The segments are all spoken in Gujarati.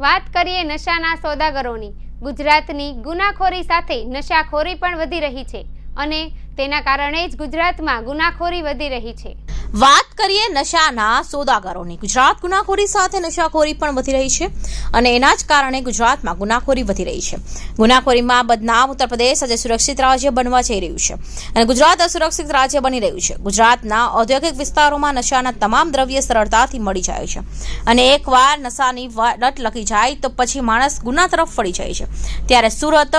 વાત કરીએ નશાના સોદાગરોની. ગુજરાતની ગુનાખોરી સાથે નશાખોરી પણ વધી રહી છે. અને તેના કારણે જ ગુજરાતમાં ગુનાખોરી વધી રહી છે. વાત કરીએ નશાના સોદાગરોની. ગુજરાત ગુનાખોરી સાથે નશાખોરી પણ વધી રહી છે અને એના જ કારણે ગુજરાતમાં ગુનાખોરી વધી રહી છે. ગુનાખોરીમાં બદનામ ઉત્તર પ્રદેશ આજે સુરક્ષિત રાજ્ય બનવા જઈ રહ્યું છે અને ગુજરાત અસુરક્ષિત રાજ્ય બની રહ્યું છે. ગુજરાતના ઔદ્યોગિક વિસ્તારોમાં નશાના તમામ દ્રવ્ય સરળતાથી મળી જાય છે અને એકવાર નશાની લટ લગી જાય તો પછી માણસ ગુના તરફ ફળી જાય છે. ત્યારે સુરત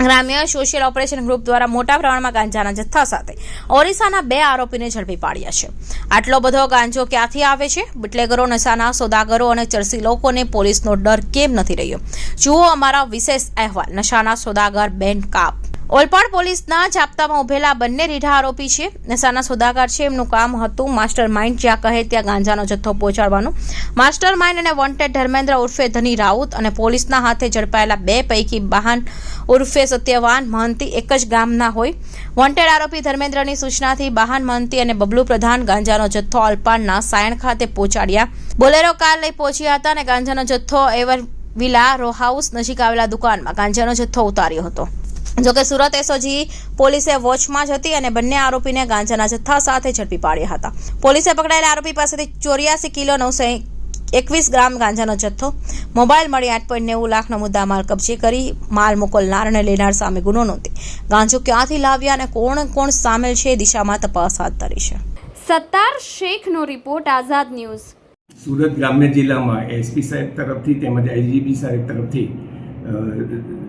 ગ્રામ્ય સોશિયલ ઓપરેશન ગ્રુપ દ્વારા મોટા પ્રમાણમાં ગાંજાના જથ્થા સાથે ઓરિસ્સાના બે આરોપીને ઝડપી પાડ્યા છે. આટલો બધો ગાંજો ક્યાંથી આવે છે? બુટલેગરો, નશાના સોદાગરો અને ચરસી લોકોને પોલીસનો ડર કેમ નથી રહ્યો? જુઓ અમારા વિશેષ અહેવાલ. નશાના સોદાગર બેન કાપ. ઓલપાડ પોલીસના જાપ્તામાં ઉભેલા બંને રીઢા આરોપી છે. નશાના સોદાગર છે. એમનું કામ હતું માસ્ટર માઇન્ડ જ્યાં કહે ત્યાં ગાંજાનો જથ્થો પહોંચાડવાનું. માસ્ટર માઇન્ડ અને વોન્ટેડ ધર્મેન્દ્ર ઉર્ફે ધની રાઉત અને પોલીસના હાથે ઝડપાયેલા બે પૈકી બહાન ઉર્ફે સત્યવાન મહંતી એક જ ગામના હોય. વોન્ટેડ આરોપી ધર્મેન્દ્રની સૂચનાથી બહાન મહંતી અને બબલુ પ્રધાન ગાંજાનો જથ્થો અલ્પાડના સાયણ ખાતે પહોંચાડ્યા. બોલેરો કાર લઈ પહોંચ્યા હતા અને ગાંજાનો જથ્થો એવર વિલા રો હાઉસ નજીક આવેલા દુકાનમાં ગાંજાનો જથ્થો ઉતાર્યો હતો. જોકે સુરત એસઓજી પોલીસે વોચમાં જ હતી અને બંને આરોપીને ગાંજાના જથ્થા સાથે ઝડપી પાડ્યા હતા. પોલીસે પકડાયેલા આરોપી પાસેથી ચોર્યાસી કિલો નવસો એકવીસ ગ્રામ ગાંજાનો જથ્થો મોબાઈલ મળી આઠ પોઈન્ટ નેવું લાખનો મુદ્દા માલ કબજે કરી માલ મોકલનાર અને લેનાર સામે ગુનો નોંધી. ગાંજો ક્યાંથી લાવ્યા અને કોણ કોણ સામેલ છે એ દિશામાં તપાસ હાથ ધરી છે. સત્તાર શેખનો રિપોર્ટ આઝાદ ન્યૂઝ. સુરત ગ્રામ્ય જિલ્લામાં એસપી સાહેબ તરફથી તેમજ આઈજીપી સાહેબ તરફથી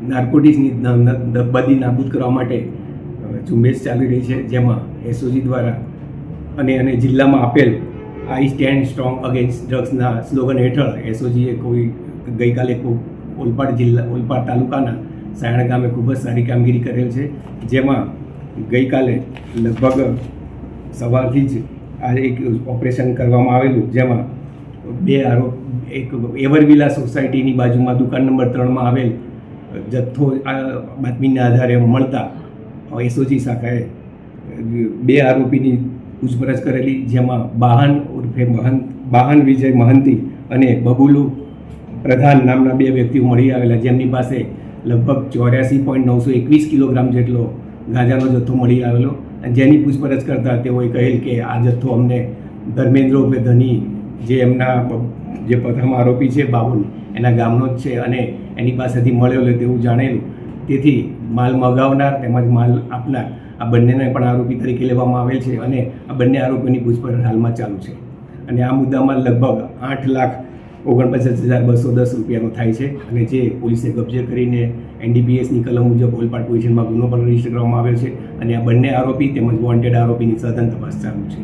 નાર્કોટિક્સની ન- નાબૂદ કરવા માટે ઝુંબેશ ચાલી રહી છે, જેમાં એસઓજી દ્વારા અને અને જિલ્લામાં આપેલ આઈ સ્ટેન્ડ સ્ટ્રોંગ અગેન્સ્ટ ડ્રગ્સના સ્લોગન હેઠળ એસઓજીએ કોઈ ગઈકાલે ઓલપાડ જિલ્લા, ઓલપાડ તાલુકાના સાયણ ગામે ખૂબ જ સારી કામગીરી કરેલ છે, જેમાં ગઈકાલે લગભગ સવારથી જ આ એક ઓપરેશન કરવામાં આવેલું, જેમાં બે આરોપ, એક એવરવિલા સોસાયટીની બાજુમાં દુકાન નંબર ત્રણમાં આવેલ જથ્થો, આ બાતમીના આધારે મળતા એસઓજી શાખાએ બે આરોપીની પૂછપરછ કરેલી, જેમાં બાહન ઉર્ફે મહંત, બાહન વિજય મહંતી અને બબુલુ પ્રધાન નામના બે વ્યક્તિઓ મળી આવેલા, જેમની પાસે લગભગ ચોર્યાસી પોઈન્ટ નવસો એકવીસ કિલોગ્રામ જેટલો ગાંજાનો જથ્થો મળી આવેલો. અને જેની પૂછપરછ કરતાં તેઓએ કહેલ કે આ જથ્થો અમને ધર્મેન્દ્ર ઉર્ફે ધની જે એમના જે પ્રથમ આરોપી છે બાબુલ, એના ગામનો જ છે અને એની પાસેથી મળેલો તેવું જાણેલું. તેથી માલ મગાવનાર તેમજ માલ આપનાર આ બંનેને પણ આરોપી તરીકે લેવામાં આવેલ છે અને આ બંને આરોપીની પૂછપરછ હાલમાં ચાલુ છે. અને આ મુદ્દામાં લગભગ આઠ લાખ ઓગણપચાસ હજાર બસો દસ રૂપિયાનો થાય છે અને જે પોલીસે કબજે કરીને એનડીપીએસની કલમ મુજબ ઓલપાડ પોઝિશનમાં ગુનો પણ રજિસ્ટર કરવામાં આવ્યો છે અને આ બંને આરોપી તેમજ વોન્ટેડ આરોપીની સઘન તપાસ ચાલુ છે.